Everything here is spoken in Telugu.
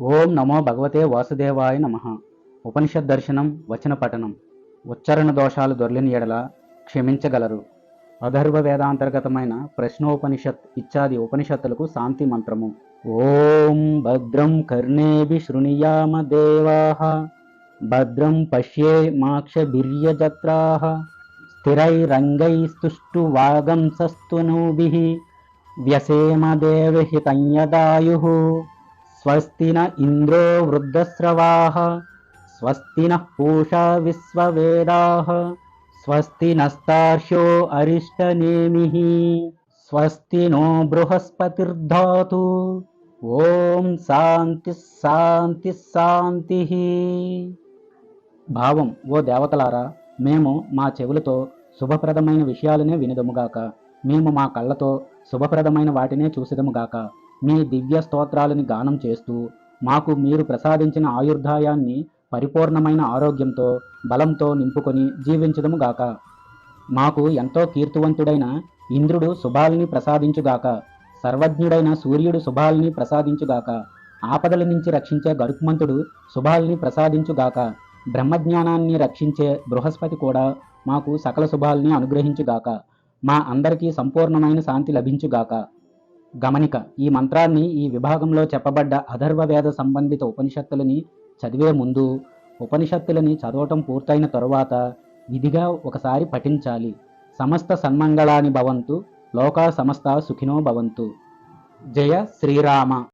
ఓం నమో భగవతే వాసుదేవాయ నమ. ఉపనిషత్ దర్శనం వచన పఠనం. ఉచ్చారణ దోషాలు దొర్లిన ఎడల క్షమించగలరు. అధర్వ వేదాంతర్గతమైన ప్రశ్నోపనిషత్ ఇత్యాది ఉపనిషత్తులకు శాంతి మంత్రము. ఓం భద్రం కర్ణేభి శృణుయామ దేవా. భద్రం పశ్యే మాక్షభిర్యజత్రాः స్థిరైరంగైస్తుష్టు వాగంసస్తునూభి వ్యసేమ దేవహితంయదాయుः స్వస్తిన ఇంద్రో వృద్ధస్రవాः స్వస్తిన పూషా విశ్వవేదా స్వస్తి నస్తార్ష్యో అరిష్టనేమి స్వస్తి నో బృహస్పతిర్ధాతు ఓం శాంతి శాంతి శాంతి భావం ఓ దేవతలారా మేము మా చెవులతో శుభప్రదమైన విషయాలనే వినదముగాక మేము మా కళ్ళతో శుభప్రదమైన వాటినే చూసేదముగాక మీ దివ్య స్తోత్రాలని గానం చేస్తూ మాకు మీరు ప్రసాదించిన ఆయుర్దాయాన్ని పరిపూర్ణమైన ఆరోగ్యంతో బలంతో నింపుకొని జీవించదముగాక మాకు ఎంతో కీర్తివంతుడైన ఇంద్రుడు శుభాల్ని ప్రసాదించుగాక సర్వజ్ఞుడైన సూర్యుడు శుభాల్ని ప్రసాదించుగాక ఆపదల నుంచి రక్షించే గరుక్మంతుడు శుభాల్ని ప్రసాదించుగాక బ్రహ్మజ్ఞానాన్ని రక్షించే బృహస్పతి కూడా మాకు సకల శుభాల్ని అనుగ్రహించుగాక మా అందరికీ సంపూర్ణమైన శాంతి లభించుగాక గమనిక ఈ మంత్రాన్ని ఈ విభాగంలో చెప్పబడ్డ అధర్వవేద సంబంధిత ఉపనిషత్తులని చదివే ముందు ఉపనిషత్తులని చదవటం పూర్తయిన తరువాత విధిగా ఒకసారి పఠించాలి. సమస్త సన్మంగళాని భవంతు లోకా సమస్త సుఖినో భవంతు. జయ శ్రీరామ.